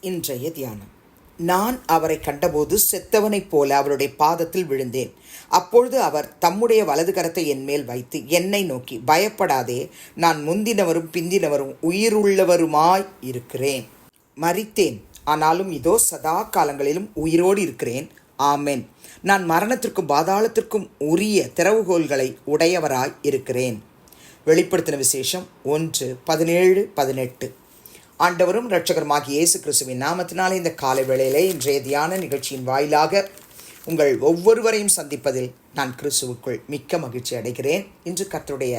இன்றைய தியானம். நான் அவரை கண்டபோது செத்தவனைப் போல அவருடைய பாதத்தில் விழுந்தேன். அப்பொழுது அவர் தம்முடைய வலது கரத்தை என் மேல் வைத்து என்னை நோக்கி பயப்படாதே நான் முந்தினவரும் பிந்தினவரும் உயிருள்ளவருமாய் இருக்கிறேன். மறித்தேன் ஆனாலும் இதோ சதா காலங்களிலும் உயிரோடு இருக்கிறேன். ஆமென். நான் மரணத்திற்கும் பாதாளத்திற்கும் உரிய திறவுகோல்களை உடையவராய் இருக்கிறேன். வெளிப்படுத்தின விசேஷம் ஒன்று பதினேழு பதினெட்டு. ஆண்டவரும் இரட்சகருமாகிய இயேசு கிறிஸ்துவின் நாமத்தினாலே இந்த காலை வேளையிலே இன்றைய தியான நிகழ்ச்சியின் வாயிலாக உங்கள் ஒவ்வொருவரையும் சந்திப்பதில் நான் கிறிஸ்துவுக்குள் மிக்க மகிழ்ச்சி அடைகிறேன். இன்று கத்தருடைய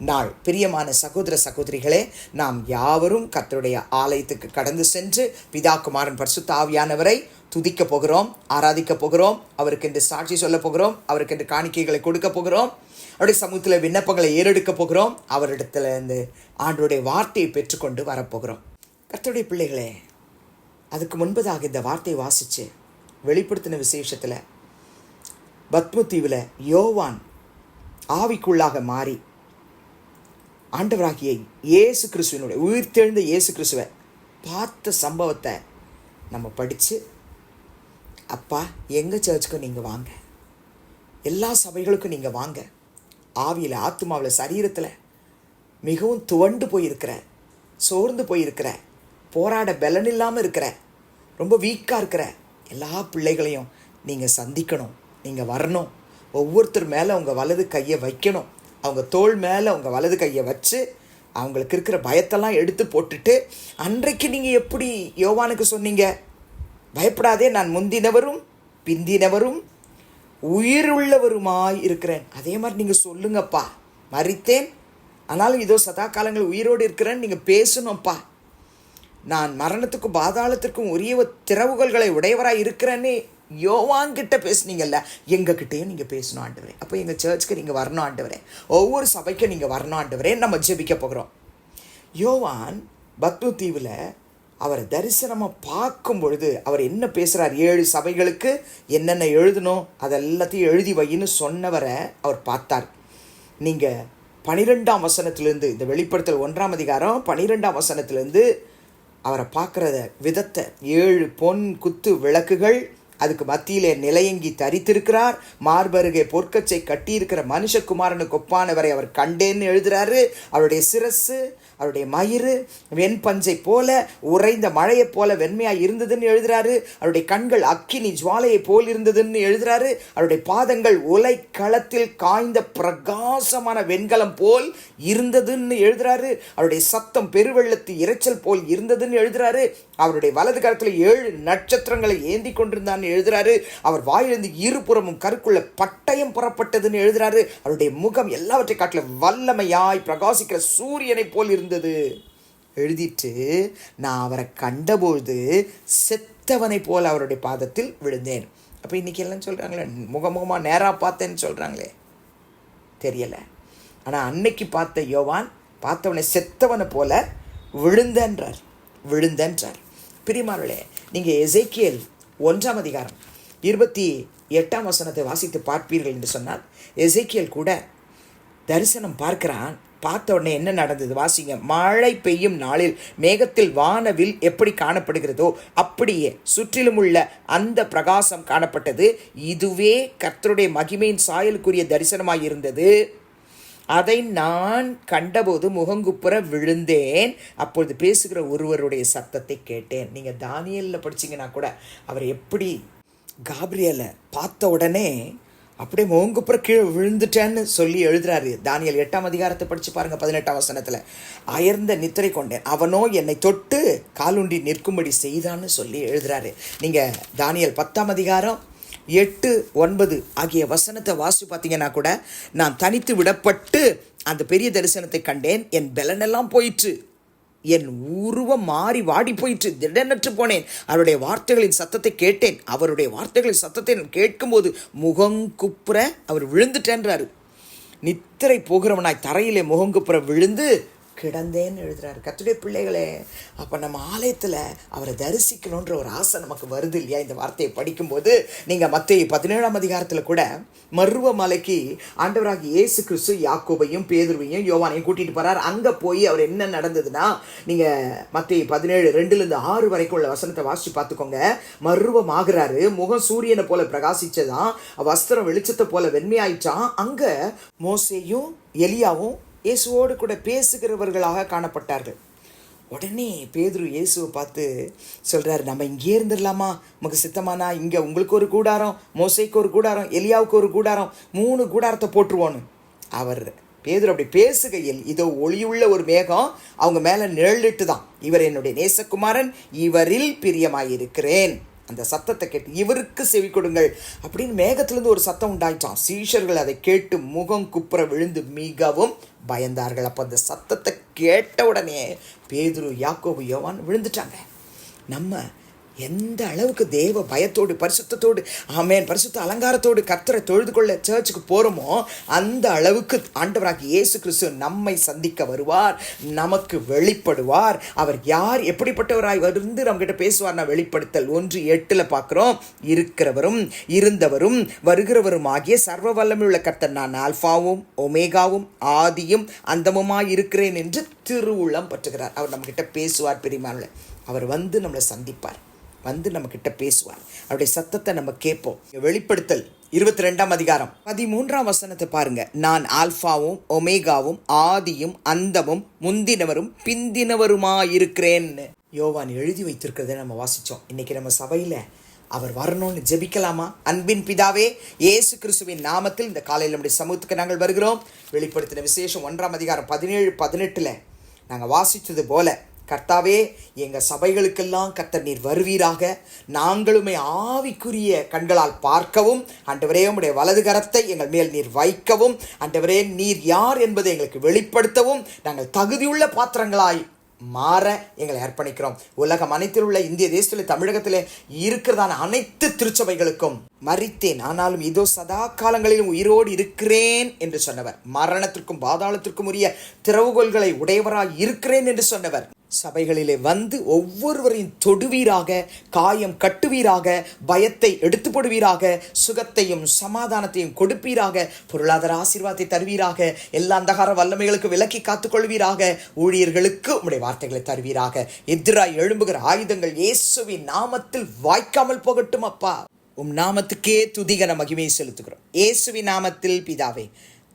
நாள். பிரியமான சகோதர சகோதரிகளே நாம் யாவரும் கர்த்தருடைய ஆலயத்துக்கு கடந்து சென்று பிதாகுமாரன் பரிசுத்த ஆவியானவரை துதிக்க போகிறோம் ஆராதிக்க போகிறோம் அவருக்கு என்று சாட்சி சொல்ல போகிறோம் அவருக்கு என்று காணிக்கைகளை கொடுக்க போகிறோம் அவருடைய சமூகத்தில் விண்ணப்பங்களை ஏறெடுக்க போகிறோம் அவரிடத்துல இருந்து ஆண்டோடைய வார்த்தையை பெற்றுக்கொண்டு வரப்போகிறோம் கர்த்தருடைய பிள்ளைகளே அதுக்கு முன்பதாக இந்த வார்த்தையை வாசித்து வெளிப்படுத்தின விசேஷத்தில் பத்மு தீவில் யோவான் ஆவிக்குள்ளாக மாறி ஆண்டவராகிய இயேசு கிறிஸ்துவனுடைய உயிர்த்தெழுந்த இயேசு கிறிஸ்துவை பார்த்த சம்பவத்தை நம்ம படித்து அப்பா எங்கள் சர்ச்சுக்கும் நீங்கள் வாங்க? எல்லா சபைகளுக்கும் நீங்கள் வாங்க? ஆவியில் ஆத்மாவில் சரீரத்தில் மிகவும் துவண்டு போயிருக்கிற சோர்ந்து போயிருக்கிற போராட பலன் இல்லாமல் இருக்கிற ரொம்ப வீக்காக இருக்கிற எல்லா பிள்ளைகளையும் நீங்கள் சந்திக்கணும் நீங்கள் வரணும். ஒவ்வொருத்தர் மேலே உங்கள் வலது கையை வைக்கணும். அவங்க தோள் மேலே உங்கள் வலது கையை வச்சு அவங்களுக்கு இருக்கிற பயத்தெல்லாம் எடுத்து போட்டுட்டு அன்றைக்கு நீங்கள் எப்படி யோவானுக்கு சொன்னீங்க? பயப்படாதே நான் முந்தினவரும் பிந்தினவரும் உயிருள்ளவருமாய் இருக்கிறேன். அதே மாதிரி நீங்கள் சொல்லுங்கப்பா. மறித்தேன். ஆனாலும் இதோ சதா காலங்கள் உயிரோடு இருக்கிறேன்னு நீங்கள் பேசணும்ப்பா. நான் மரணத்துக்கும் பாதாளத்திற்கும் உரிய திறவுகள்களை உடையவராக இருக்கிறேன்னு யோவாங்கிட்ட பேசுனீங்கல்ல? எங்ககிட்டயும் நீங்கள் பேசணும் ஆண்டவரே. அப்போ எங்கள் சர்ச்சுக்கு நீங்கள் வரணும் ஆண்டவரே. ஒவ்வொரு சபைக்கும் நீங்கள் வரணும் ஆண்டவரே. நம்ம ஜெபிக்க போகிறோம். யோவான் பத்மு தீவில் அவரை தரிசனமாக பார்க்கும் பொழுது அவர் என்ன பேசுகிறார் ஏழு சபைகளுக்கு என்னென்ன எழுதணும்? அதெல்லாத்தையும் எழுதி வையின்னு சொன்னவரை அவர் பார்த்தார். நீங்கள் பனிரெண்டாம் வசனத்திலேருந்து இந்த வெளிப்படுத்தல் ஒன்றாம் அதிகாரம் பனிரெண்டாம் வசனத்திலேருந்து அவரை பார்க்குறத விதத்தை ஏழு பொன் குத்து விளக்குகள் அதுக்கு மத்தியிலே நிலையங்கி தரித்திருக்கிறார். மார்பருகே பொற்கச்சை கட்டியிருக்கிற மனுஷகுமாரனுக்கு ஒப்பானவரை அவர் கண்டேன்னு எழுதுறாரு. அவருடைய சிரசு அவருடைய மயிறு வெண்பஞ்சை போல உறைந்த மழையைப் போல வெண்மையாக இருந்ததுன்னு எழுதுறாரு. அவருடைய கண்கள் அக்கினி ஜுவாலையை போல் இருந்ததுன்னு எழுதுறாரு. அவருடைய பாதங்கள் உலை களத்தில் காய்ந்த பிரகாசமான வெண்கலம் போல் இருந்ததுன்னு எழுதுறாரு. அவருடைய சத்தம் பெருவெள்ளத்து இரைச்சல் போல் இருந்ததுன்னு எழுதுறாரு. அவருடைய வலது கரத்தில் ஏழு நட்சத்திரங்களை ஏந்தி புறப்பட்டதுன்னு எழுதுறாரு. அவர் வாயிலிருந்து இருபுறமும் கருக்குள்ள பட்டயம் புறப்பட்டதுன்னு எழுதுறாரு. அவருடைய முகம் எல்லாவற்றை காட்டில வல்லமையாய் பிரகாசிக்கிற சூரியனை போல் இருந்தது. எழுதிட்டு நான் அவரை கண்டபொழுது செத்தவனை போல் அவருடைய பாதத்தில் விழுந்தேன். அப்போ இன்னைக்கு எல்லாம் சொல்கிறாங்களே முகமுகமாக நேராக பார்த்தேன்னு சொல்கிறாங்களே தெரியலை. ஆனால் அன்னைக்கு பார்த்த யோவான் பார்த்தவனை செத்தவனை போல விழுந்தன்றார். விழுந்தன்றார். பிரிமாவளே நீங்கள் எசைக்கியல் ஒன்றாம் அதிகாரம் இருபத்தி எட்டாம் வசனத்தை வாசித்து பார்ப்பீர்கள் என்று சொன்னால் எசைக்கியல் கூட தரிசனம் பார்க்கிறான். பார்த்த உடனே என்ன நடந்தது? வாசிங்க. மழை பெய்யும் நாளில் மேகத்தில் வானவில் எப்படி காணப்படுகிறதோ அப்படியே சுற்றிலும் உள்ள அந்த பிரகாசம் காணப்பட்டது. இதுவே கர்த்தருடைய மகிமையின் சாயலுக்குரிய தரிசனமாக இருந்தது அதை நான் கண்டபோது முகங்குப்புற விழுந்தேன். அப்பொழுது பேசுகிற ஒருவருடைய சத்தத்தை கேட்டேன். நீங்கள் தானியலில் படிச்சீங்கன்னா கூட அவர் எப்படி காப்ரியலை பார்த்த உடனே அப்படியே முகங்குப்புற கீழே விழுந்துட்டேன்னு சொல்லி எழுதுறாரு. தானியல் எட்டாம் அதிகாரத்தை படித்து பாருங்கள் பதினெட்டாம் வசனத்தில். அயர்ந்த நித்திரை கொண்டேன். அவனோ என்னை தொட்டு காலுண்டி நிற்கும்படி செய்தான்னு சொல்லி எழுதுறாரு. நீங்கள் தானியல் பத்தாம் அதிகாரம் எட்டு ஒன்பது ஆகிய வசனத்தை வாசி பார்த்தீங்கன்னா கூட நான் தனித்து விடப்பட்டு அந்த பெரிய தரிசனத்தை கண்டேன். என் பலனெல்லாம் போயிற்று. என் உருவம் மாறி வாடி போயிற்று. திடனற்று போனேன். அவருடைய வார்த்தைகளின் சத்தத்தை கேட்டேன். அவருடைய வார்த்தைகளின் சத்தத்தை நான் கேட்கும்போது முகங்குப்புற அவர் விழுந்துட்டேன்றாரு. நித்திரை போகிறவனாய் தரையிலே முகங்குப்புற விழுந்து கிடந்தேன்னு எழுதுறாரு. கத்துடைய பிள்ளைகளே அப்போ நம்ம ஆலயத்தில் அவரை தரிசிக்கணுன்ற ஒரு ஆசை நமக்கு வருது இல்லையா? இந்த வார்த்தையை படிக்கும்போது நீங்கள் மற்ற பதினேழாம் அதிகாரத்தில் கூட மருவ மலைக்கு ஆண்டவராக இயேசு கிறிஸ்து யாக்கோபையும் பேதுருவையும் யோவானையும் கூட்டிகிட்டு போகிறார் அங்கே போய் அவர் என்ன நடந்ததுன்னா நீங்கள் மற்ற பதினேழு ரெண்டுலேருந்து ஆறு வரைக்கும் உள்ள வசனத்தை வாசித்து பார்த்துக்கோங்க. மருவம் ஆகிறாரு முகம் சூரியனை போல பிரகாசிச்சதான் வஸ்திரம் வெளிச்சத்தை போல வெண்மையாயிட்டான் அங்கே மோசேயும் எலியாவும் இயேசுவோடு கூட பேசுகிறவர்களாக காணப்பட்டார்கள். உடனே பேதுரு இயேசுவை பார்த்து சொல்கிறாரு நம்ம இங்கே இருந்துடலாமா? நமக்கு சித்தமானா? இங்கே உங்களுக்கு ஒரு கூடாரம் மோசைக்கு ஒரு கூடாரம் எலியாவுக்கு ஒரு கூடாரம் மூணு கூடாரத்தை போட்டுருவோன்னு அவர் பேதுரு அப்படி பேசுகையில் இதோ ஒளியுள்ள ஒரு மேகம் அவங்க மேலே நிழலிட்டு தான் இவர் என்னுடைய நேசகுமாரன் இவரில் பிரியமாயிருக்கிறேன். அந்த சத்தத்தை கேட்டு இவருக்கு செவி கொடுங்கள் அப்படின்னு மேகத்திலிருந்து ஒரு சத்தம் உண்டாயிட்டான் சீஷர்கள் அதை கேட்டு முகம் குப்புற விழுந்து மிகவும் பயந்தார்கள். அப்போ அந்த சத்தத்தை கேட்ட உடனே பேதுரு யாக்கோபு யோவான் விழுந்துட்டாங்க. நம்ம எந்த அளவுக்கு தேவ பயத்தோடு பரிசுத்தத்தோடு ஆமேன் பரிசுத்த அலங்காரத்தோடு கர்த்தரை தொழுது கொள்ள சர்ச்சுக்கு போகிறோமோ அந்த அளவுக்கு ஆண்டவராக இயேசு கிறிஸ்து நம்மை சந்திக்க வருவார் நமக்கு வெளிப்படுவார். அவர் யார் எப்படிப்பட்டவராய் இருந்து நம்மகிட்ட பேசுவார் நான் வெளிப்படுத்தல் ஒன்று எட்டில் பார்க்குறோம். இருக்கிறவரும் இருந்தவரும் வருகிறவரும் ஆகிய சர்வ வல்லமையுள்ள கர்த்தர் நான் ஆல்ஃபாவும் ஒமேகாவும் ஆதியும் அந்தமுமாய் இருக்கிறேன் என்று திருவுளம் பற்றுகிறார். அவர் நம்மக்கிட்ட பேசுவார் பெரியமான அவர் வந்து நம்மளை சந்திப்பார். வந்து நம்ம கிட்ட பேசுவார். அவருடைய சத்தத்தை நம்ம கேட்போம். வெளிப்படுத்தல் இருபத்தி ரெண்டாம் அதிகாரம். பதிமூன்றாம் வசனத்தை பாருங்க. நான் ஆல்பாவும் ஒமேகாவும் ஆதியும் அந்தமும் முந்தினவரும் பிந்தினவருமா இருக்கிறேன்னு யோவான் எழுதி வைத்திருக்கிறத நம்ம வாசித்தோம் இன்னைக்கு நம்ம சபையில் அவர் வரணும்னு ஜெபிக்கலாமா? அன்பின் பிதாவே இயேசு கிறிஸ்துவின் நாமத்தில் இந்த காலையில் நம்முடைய சமூகத்துக்கு நாங்கள் வருகிறோம். வெளிப்படுத்தின விசேஷம் ஒன்றாம் அதிகாரம் பதினேழு பதினெட்டில் நாங்கள் வாசித்தது போல கர்த்தாவே எங்கள் சபைகளுக்கெல்லாம் கர்த்தர் நீர் வருவீராக. நாங்களுமே ஆவிக்குரிய கண்களால் பார்க்கவும் அண்டவரே உடைய வலது கரத்தை எங்கள் மேல் நீர் வைக்கவும் அண்டவரே நீர் யார் என்பதை எங்களுக்கு வெளிப்படுத்தவும் நாங்கள் தகுதியுள்ள பாத்திரங்களாய் மாற எங்களை அர்ப்பணிக்கிறோம். உலகம் அனைத்தில் உள்ள இந்திய தேசத்தில் தமிழகத்தில் இருக்கிறதான அனைத்து திருச்சபைகளுக்கும் மறித்தேன். ஆனாலும் இதோ சதா காலங்களிலும் உயிரோடு இருக்கிறேன் என்று சொன்னவர். மரணத்திற்கும் பாதாளத்திற்கும் உரிய திறவுகோள்களை உடையவராய் இருக்கிறேன் என்று சொன்னவர். சபைகளிலே வந்து ஒவ்வொருவரையும் தொடுவீராக காயம் கட்டுவீராக பயத்தை எடுத்து போடுவீராக சுகத்தையும் சமாதானத்தையும் கொடுப்பீராக பொருளாதார ஆசீர்வாதத்தை தருவீராக எல்லா அந்தகார வல்லமைகளுக்கு விலக்கி காத்துக்கொள்வீராக ஊழியர்களுக்கு உடைய வார்த்தைகளை தருவீராக. எதிராய் எழும்புகிற ஆயுதங்கள் இயேசுவின் நாமத்தில் வாய்க்காமல் போகட்டும் அப்பா. உம் நாமத்துக்கே துதிகன மகிமையை செலுத்துகிறோம். இயேசுவின் நாமத்தில் பிதாவே